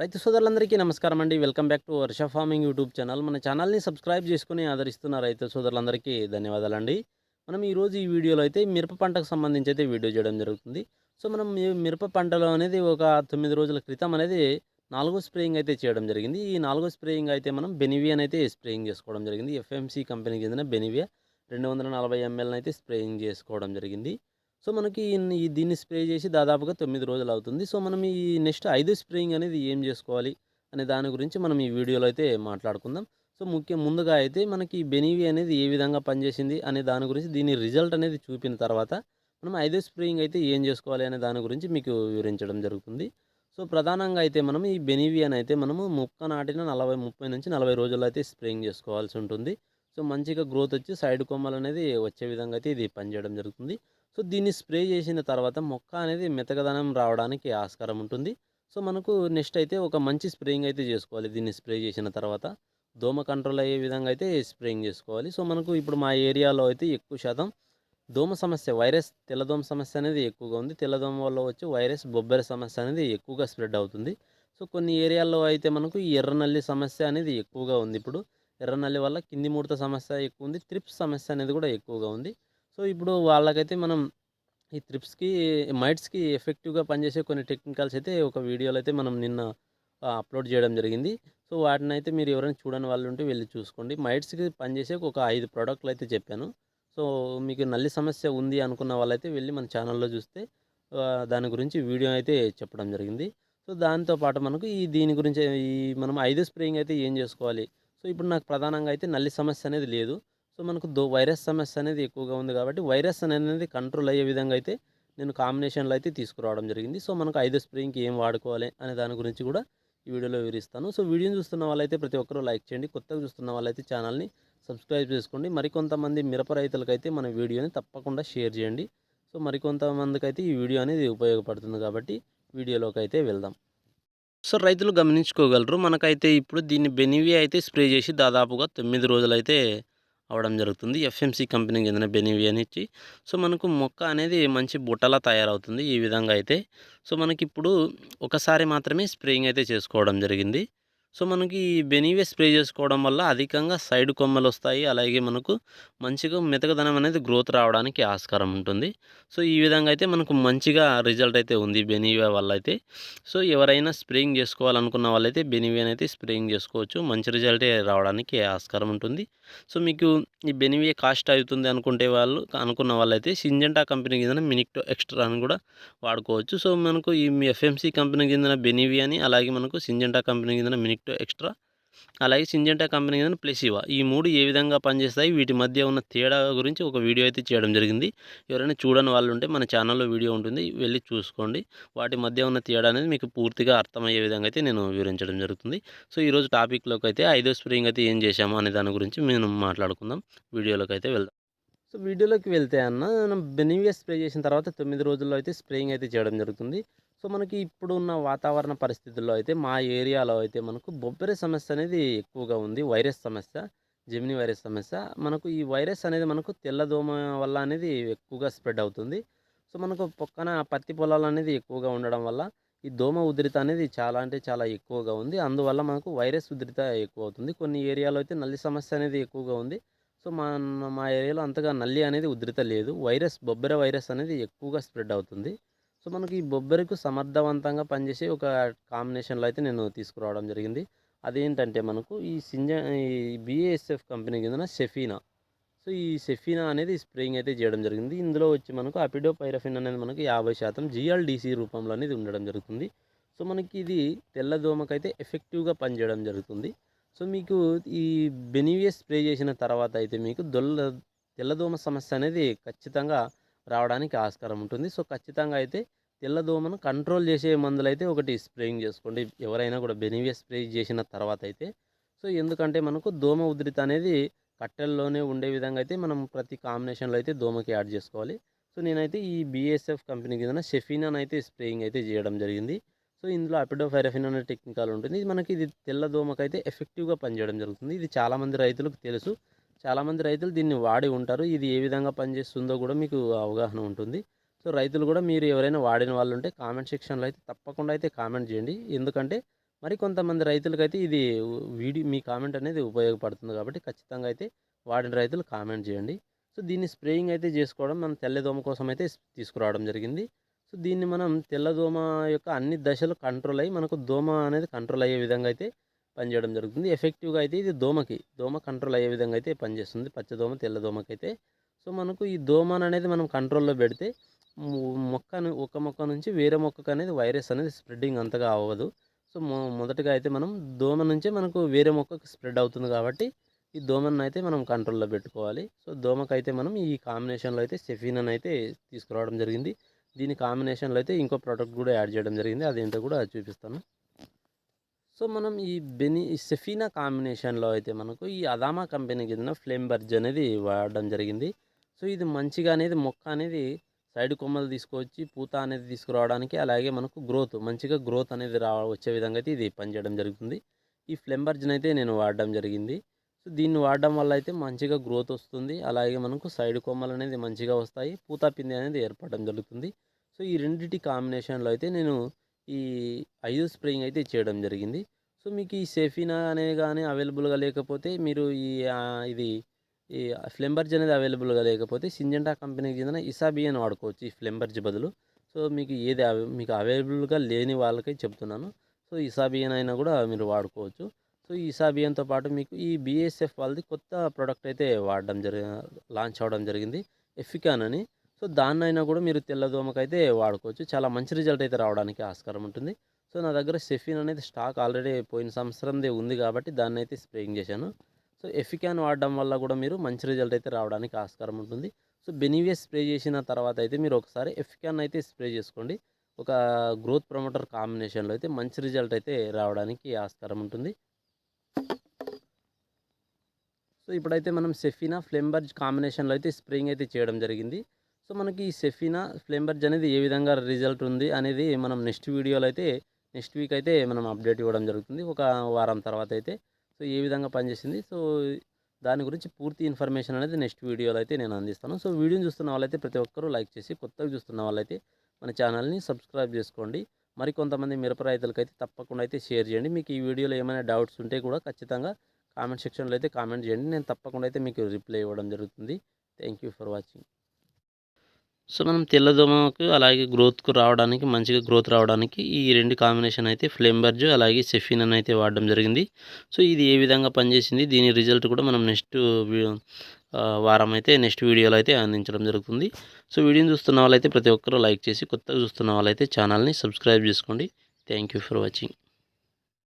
రైతు సోదరులందరికీ నమస్కారం అండి. Welcome back to Varsha farming YouTube channel. మన ఛానల్ని సబ్స్క్రైబ్ చేసుకుని ఆదరిస్తున్న రైతు సోదరులందరికీ ధన్యవాదాలండి. మనం ఈరోజు ఈ వీడియోలో అయితే మిరప పంటకు సంబంధించి అయితే వీడియో చేయడం జరుగుతుంది. సో మనం మిరప పంటలో అనేది ఒక తొమ్మిది రోజుల క్రితం అనేది నాలుగో స్ప్రేయింగ్ అయితే చేయడం జరిగింది. ఈ నాలుగో స్ప్రేయింగ్ అయితే మనం బెనివియన్ అయితే స్ప్రేయింగ్ చేసుకోవడం జరిగింది. ఎఫ్ఎంసి కంపెనీకి చెందిన బెనివియా రెండు వందల నలభై ఎంఎల్ని అయితే స్ప్రేయింగ్ చేసుకోవడం జరిగింది. సో మనకి ఈ- దీన్ని స్ప్రే చేసి దాదాపుగా తొమ్మిది రోజులు అవుతుంది. సో మనం ఈ నెక్స్ట్ ఐదు స్ప్రేయింగ్ అనేది ఏం చేసుకోవాలి అనే దాని గురించి మనం ఈ వీడియోలో అయితే మాట్లాడుకుందాం. సో ముఖ్యం ముందుగా అయితే మనకి బెనివి అనేది ఏ విధంగా పనిచేసింది అనే దాని గురించి దీని రిజల్ట్ అనేది చూపిన తర్వాత మనం ఐదో స్ప్రేయింగ్ అయితే ఏం చేసుకోవాలి అనే దాని గురించి మీకు వివరించడం జరుగుతుంది. సో ప్రధానంగా అయితే మనం ఈ బెనివియన్ అయితే మనము మొక్క నాటిన నలభై ముప్పై నుంచి నలభై రోజుల్లో అయితే స్ప్రేయింగ్ చేసుకోవాల్సి ఉంటుంది. సో మంచిగా గ్రోత్ వచ్చి సైడ్ కొమ్మలు అనేది వచ్చే విధంగా అయితే ఇది పనిచేయడం జరుగుతుంది. సో దీన్ని స్ప్రే చేసిన తర్వాత మొక్క అనేది మెతకదనం రావడానికి ఆస్కారం ఉంటుంది. సో మనకు నెక్స్ట్ అయితే ఒక మంచి స్ప్రేయింగ్ అయితే చేసుకోవాలి. దీన్ని స్ప్రే చేసిన తర్వాత దోమ కంట్రోల్ అయ్యే విధంగా అయితే స్ప్రేయింగ్ చేసుకోవాలి. సో మనకు ఇప్పుడు మా ఏరియాలో అయితే ఎక్కువ శాతం దోమ సమస్య వైరస్ తెల్లదోమ సమస్య అనేది ఎక్కువగా ఉంది. తెల్లదోమ వల్ల వచ్చే వైరస్ బొబ్బెర సమస్య అనేది ఎక్కువగా స్ప్రెడ్ అవుతుంది. సో కొన్ని ఏరియాల్లో అయితే మనకు ఎర్రనల్లి సమస్య అనేది ఎక్కువగా ఉంది ఇప్పుడు. ఎర్రనల్లి వల్ల కింది ముడత సమస్య ఎక్కువ ఉంది. త్రిప్స్ సమస్య అనేది కూడా ఎక్కువగా ఉంది. సో ఇప్పుడు వాళ్ళకైతే మనం ఈ త్రిప్స్కి మైట్స్కి ఎఫెక్టివ్గా పనిచేసే కొన్ని టెక్నికల్స్ అయితే ఒక వీడియోలో అయితే మనం నిన్న అప్లోడ్ చేయడం జరిగింది. సో వాటిని అయితే మీరు ఎవరైనా చూడని వాళ్ళు ఉంటే వెళ్ళి చూసుకోండి. మైట్స్కి పనిచేసే ఒక ఐదు ప్రోడక్ట్లు అయితే చెప్పాను. సో మీకు నల్లి సమస్య ఉంది అనుకున్న వాళ్ళైతే వెళ్ళి మన ఛానల్లో చూస్తే దాని గురించి వీడియో అయితే చెప్పడం జరిగింది. సో దాంతో పాటు మనకు ఈ దీని గురించి ఈ మనం ఐదు స్ప్రేయింగ్ అయితే ఏం చేసుకోవాలి? సో ఇప్పుడు నాకు ప్రధానంగా అయితే నల్లి సమస్య అనేది లేదు. సో మనకు దో వైరస్ సమస్య అనేది ఎక్కువగా ఉంది కాబట్టి వైరస్ అనేది కంట్రోల్ అయ్యే విధంగా అయితే నేను కాంబినేషన్లో అయితే తీసుకురావడం జరిగింది. సో మనకు ఐదు స్ప్రేయింగ్కి ఏం వాడుకోవాలి అనే దాని గురించి కూడా ఈ వీడియోలో వివరిస్తాను. సో వీడియోని చూస్తున్న వాళ్ళైతే ప్రతి ఒక్కరూ లైక్ చేయండి. కొత్తగా చూస్తున్న వాళ్ళైతే ఛానల్ని సబ్స్క్రైబ్ చేసుకోండి. మరికొంతమంది మిరప రైతులకైతే మన వీడియోని తప్పకుండా షేర్ చేయండి. సో మరికొంతమందికైతే అయితే ఈ వీడియో అనేది ఉపయోగపడుతుంది కాబట్టి వీడియోలోకి అయితే వెళ్దాం. సో రైతులు గమనించుకోగలరు. మనకైతే ఇప్పుడు దీన్ని బెనివి అయితే స్ప్రే చేసి దాదాపుగా తొమ్మిది రోజులైతే అవడం జరుగుతుంది. ఎఫ్ఎంసి కంపెనీకి చెందిన బెనివి అని ఇచ్చి సో మనకు మొక్క అనేది మంచి బుట్టలా తయారవుతుంది ఈ విధంగా అయితే. సో మనకి ఇప్పుడు ఒకసారి మాత్రమే స్ప్రేయింగ్ అయితే చేసుకోవడం జరిగింది. సో మనకి ఈ బెనీవే స్ప్రే చేసుకోవడం వల్ల అధికంగా సైడ్ కొమ్మలు వస్తాయి అలాగే మనకు మంచిగా మెతకదనం అనేది గ్రోత్ రావడానికి ఆస్కారం ఉంటుంది. సో ఈ విధంగా అయితే మనకు మంచిగా రిజల్ట్ అయితే ఉంది బెనీవే వల్ల అయితే సో ఎవరైనా స్ప్రేయింగ్ చేసుకోవాలనుకున్న వాళ్ళైతే బెనివియన్ అయితే స్ప్రేయింగ్ చేసుకోవచ్చు. మంచి రిజల్టే రావడానికి ఆస్కారం ఉంటుంది. సో మీకు ఈ బెనీవే కాస్ట్ అవుతుంది అనుకుంటే వాళ్ళు అనుకున్న వాళ్ళైతే సింజెంటా కంపెనీ కింద మినిక్టో ఎక్స్ట్రా అని కూడా వాడుకోవచ్చు. సో మనకు ఈ ఎఫ్ఎంసి కంపెనీ కింద బెనివి అని అలాగే మనకు సింజెంటా కంపెనీ కింద మినిక్టో ఎక్స్ట్రా. అలాగే సింజెంటా కంపెనీ కింద ప్లెసివా. ఈ మూడు ఏ విధంగా పనిచేస్తాయి? వీటి మధ్య ఉన్న తేడా గురించి ఒక వీడియో అయితే చేయడం జరిగింది. ఎవరైనా చూడని వాళ్ళు ఉంటే మన ఛానల్లో వీడియో ఉంటుంది. వెళ్ళి చూసుకోండి. వాటి మధ్య ఉన్న తేడా అనేది మీకు పూర్తిగా అర్థమయ్యే విధంగా అయితే నేను వివరించడం జరుగుతుంది. సో ఈరోజు టాపిక్లోకి అయితే ఐదో స్ప్రింగ్ అయితే ఏం చేశాము అనే దాని గురించి మేము మాట్లాడుకుందాం. వీడియోలోకి అయితే వెళ్దాం. సో వీడియోలోకి వెళ్తే అన్న మనం బెనివియా స్ప్రే చేసిన తర్వాత తొమ్మిది రోజుల్లో అయితే స్ప్రేయింగ్ అయితే చేయడం జరుగుతుంది. సో మనకి ఇప్పుడు ఉన్న వాతావరణ పరిస్థితుల్లో అయితే మా ఏరియాలో అయితే మనకు బొబ్బెర సమస్య అనేది ఎక్కువగా ఉంది. వైరస్ సమస్య జెమిని వైరస్ సమస్య. మనకు ఈ వైరస్ అనేది మనకు తెల్లదోమ వల్ల అనేది ఎక్కువగా స్ప్రెడ్ అవుతుంది. సో మనకు పక్కన పత్తి పొలాలు అనేది ఎక్కువగా ఉండడం వల్ల ఈ దోమ ఉధృత అనేది చాలా అంటే చాలా ఎక్కువగా ఉంది. అందువల్ల మనకు వైరస్ ఉధృత ఎక్కువ అవుతుంది. కొన్ని ఏరియాలో అయితే నల్లి సమస్య అనేది ఎక్కువగా ఉంది. సో మా మా ఏరియాలో అంతగా నల్లి అనేది ఉధృత లేదు. వైరస్ బొబ్బెర వైరస్ అనేది ఎక్కువగా స్ప్రెడ్ అవుతుంది. సో మనకి ఈ బొబ్బెరకు సమర్థవంతంగా పనిచేసే ఒక కాంబినేషన్లో అయితే నేను తీసుకురావడం జరిగింది. అదేంటంటే మనకు ఈ సింజ ఈ బిఏఎస్ఎఫ్ కంపెనీ కింద షెఫీనా. సో ఈ షెఫీనా అనేది స్ప్రేయింగ్ అయితే చేయడం జరిగింది. ఇందులో వచ్చి మనకు అపిడో పైరఫిన్ అనేది మనకు యాభై శాతం జిఎల్డిసి రూపంలో అనేది ఉండడం జరుగుతుంది. సో మనకి ఇది తెల్లదోమకైతే ఎఫెక్టివ్గా పనిచేయడం జరుగుతుంది. సో మీకు ఈ బెనివియస్ స్ప్రే చేసిన తర్వాత అయితే మీకు దొల్ల తెల్లదోమ సమస్య అనేది ఖచ్చితంగా రావడానికి ఆస్కారం ఉంటుంది. సో ఖచ్చితంగా అయితే తెల్లదోమను కంట్రోల్ చేసే మందులు అయితే ఒకటి స్ప్రేయింగ్ చేసుకోండి. ఎవరైనా కూడా బెనివియస్ స్ప్రే చేసిన తర్వాత అయితే. సో ఎందుకంటే మనకు దోమ ఉధృత అనేది కట్టెల్లోనే ఉండే విధంగా అయితే మనం ప్రతి కాంబినేషన్లో అయితే దోమకి యాడ్ చేసుకోవాలి. సో నేనైతే ఈ బీఎస్ఎఫ్ కంపెనీ కింద షెఫీనాన్ అయితే స్ప్రేయింగ్ అయితే చేయడం జరిగింది. సో ఇందులో అపిడోఫైరఫిన్ అనే టెక్నికల్ ఉంటుంది. ఇది మనకి ఇది తెల్ల దోమకైతే ఎఫెక్టివ్గా పనిచేయడం జరుగుతుంది. ఇది చాలామంది రైతులకు తెలుసు. చాలామంది రైతులు దీన్ని వాడి ఉంటారు. ఇది ఏ విధంగా పనిచేస్తుందో కూడా మీకు అవగాహన ఉంటుంది. సో రైతులు కూడా మీరు ఎవరైనా వాడిన వాళ్ళు ఉంటే కామెంట్ సెక్షన్లో అయితే తప్పకుండా అయితే కామెంట్ చేయండి. ఎందుకంటే మరి కొంతమంది రైతులకైతే ఇది వీడియో మీ కామెంట్ అనేది ఉపయోగపడుతుంది కాబట్టి ఖచ్చితంగా అయితే వాడిన రైతులు కామెంట్ చేయండి. సో దీన్ని స్ప్రేయింగ్ అయితే చేసుకోవడం మనం తెల్లదోమ కోసం అయితే తీసుకురావడం జరిగింది. సో దీన్ని మనం తెల్లదోమ యొక్క అన్ని దశలు కంట్రోల్ అయ్యి మనకు దోమ అనేది కంట్రోల్ అయ్యే విధంగా అయితే పనిచేయడం జరుగుతుంది. ఎఫెక్టివ్గా అయితే ఇది దోమకి దోమ కంట్రోల్ అయ్యే విధంగా అయితే పనిచేస్తుంది. పచ్చదోమ తెల్లదోమకి అయితే సో మనకు ఈ దోమను అనేది మనం కంట్రోల్లో పెడితే మొక్కను ఒక మొక్క నుంచి వేరే మొక్కకు అనేది వైరస్ అనేది స్ప్రెడ్డింగ్ అంతగా అవ్వదు. సో మొ మొదటగా అయితే మనం దోమ నుంచే మనకు వేరే మొక్కకు స్ప్రెడ్ అవుతుంది కాబట్టి ఈ దోమను అయితే మనం కంట్రోల్లో పెట్టుకోవాలి. సో దోమకైతే మనం ఈ కాంబినేషన్లో అయితే సెఫీనన్ అయితే తీసుకురావడం జరిగింది. దీని కాంబినేషన్లో అయితే ఇంకో ప్రోడక్ట్ కూడా యాడ్ చేయడం జరిగింది. అదేంటో కూడా చూపిస్తాను. సో మనం ఈ బెని ఈ సెఫీనా కాంబినేషన్లో అయితే మనకు ఈ అదామా కంపెనీకి చెందిన ఫ్లేమ్ బర్జ్ అనేది వాడడం జరిగింది. సో ఇది మంచిగా అనేది మొక్క అనేది సైడ్ కొమ్మలు తీసుకొచ్చి పూత అనేది తీసుకురావడానికి అలాగే మనకు గ్రోత్ మంచిగా గ్రోత్ అనేది రా వచ్చే విధంగా అయితే ఇది పనిచేయడం జరుగుతుంది. ఈ ఫ్లెంబర్జ్ని అయితే నేను వాడడం జరిగింది. సో దీన్ని వాడడం వల్ల అయితే మంచిగా గ్రోత్ వస్తుంది. అలాగే మనకు సైడ్ కొమ్మలు అనేది మంచిగా వస్తాయి. పూత పిండి అనేది ఏర్పడడం జరుగుతుంది. సో ఈ రెండింటి కాంబినేషన్లో అయితే నేను ఈ ఐదు స్ప్రేయింగ్ అయితే చేయడం జరిగింది. సో మీకు ఈ సెఫీనా అనే కానీ అవైలబుల్గా లేకపోతే మీరు ఈ ఇది ఈ ఫ్లెంబర్జ్ అనేది అవైలబుల్గా లేకపోతే సింజెంటా కంపెనీకి చెందిన ఇసాబియన్ వాడుకోవచ్చు ఈ ఫ్లెంబర్జ్ బదులు. సో మీకు ఏది మీకు అవైలబుల్గా లేని వాళ్ళకై చెప్తున్నాను. సో ఇసాబియన్ అయినా కూడా మీరు వాడుకోవచ్చు. సో ఈ ఇసాబియన్తో పాటు మీకు ఈ బీఎస్ఎఫ్ వాళ్ళది కొత్త ప్రోడక్ట్ అయితే వాడడం జరి లాంచ్ అవ్వడం జరిగింది ఎఫికాన్ అని. సో దాన్నైనా కూడా మీరు తెల్లదోమకైతే వాడుకోవచ్చు. చాలా మంచి రిజల్ట్ అయితే రావడానికి ఆస్కారం ఉంటుంది. సో నా దగ్గర సెఫిన్ అనేది స్టాక్ ఆల్రెడీ పోయిన సంవత్సరందే ఉంది కాబట్టి దాన్ని అయితే స్ప్రేయింగ్ చేశాను. సో ఎఫికాన్ వాడడం వల్ల కూడా మీరు మంచి రిజల్ట్ అయితే రావడానికి ఆస్కారం ఉంటుంది. సో బెనివియస్ స్ప్రే చేసిన తర్వాత అయితే మీరు ఒకసారి ఎఫికాన్ అయితే స్ప్రే చేసుకోండి. ఒక గ్రోత్ ప్రమోటర్ కాంబినేషన్లో అయితే మంచి రిజల్ట్ అయితే రావడానికి ఆస్కారం ఉంటుంది. సో ఇప్పుడైతే మనం సెఫీనా ఫ్లేంబర్జ్ కాంబినేషన్లో అయితే స్ప్రేయింగ్ అయితే చేయడం జరిగింది. సో మనకి ఈ సెఫీనా ఫ్లేంబర్జ్ అనేది ఏ విధంగా రిజల్ట్ ఉంది అనేది మనం నెక్స్ట్ వీడియోలో అయితే నెక్స్ట్ వీక్ అయితే మనం అప్డేట్ ఇవ్వడం జరుగుతుంది. ఒక వారం తర్వాత అయితే సో ఏ విధంగా పనిచేసింది? సో దాని గురించి పూర్తి ఇన్ఫర్మేషన్ అనేది నెక్స్ట్ వీడియోలో అయితే నేను అందిస్తాను. సో వీడియోని చూస్తున్న వాళ్ళైతే ప్రతి ఒక్కరూ లైక్ చేసి కొత్తగా చూస్తున్న వాళ్ళైతే మన ఛానల్ని సబ్స్క్రైబ్ చేసుకోండి. మరి కొంతమంది మిరప రైతులకైతే తప్పకుండా అయితే షేర్ చేయండి. మీకు ఈ వీడియోలో ఏమైనా డౌట్స్ ఉంటే కూడా ఖచ్చితంగా కామెంట్ సెక్షన్లో అయితే కామెంట్ చేయండి. నేను తప్పకుండా అయితే మీకు రిప్లై ఇవ్వడం జరుగుతుంది. Thank you for watching. So మనం తెల్లదోమకు అలాగే గ్రోత్కు రావడానికి మంచిగా గ్రోత్ రావడానికి ఈ రెండు కాంబినేషన్ అయితే ఫ్లేంబర్జ్ అలాగే సెఫిన్ అయితే వాడడం జరిగింది. సో ఇది ఏ విధంగా పనిచేసింది దీని రిజల్ట్ కూడా మనం నెక్స్ట్ వారం అయితే నెక్స్ట్ వీడియోలో అయితే అందించడం జరుగుతుంది. సో వీడియోని చూస్తున్న వాళ్ళైతే ప్రతి ఒక్కరూ లైక్ చేసి కొత్తగా చూస్తున్న వాళ్ళైతే ఛానల్ని సబ్స్క్రైబ్ చేసుకోండి. Thank you for watching.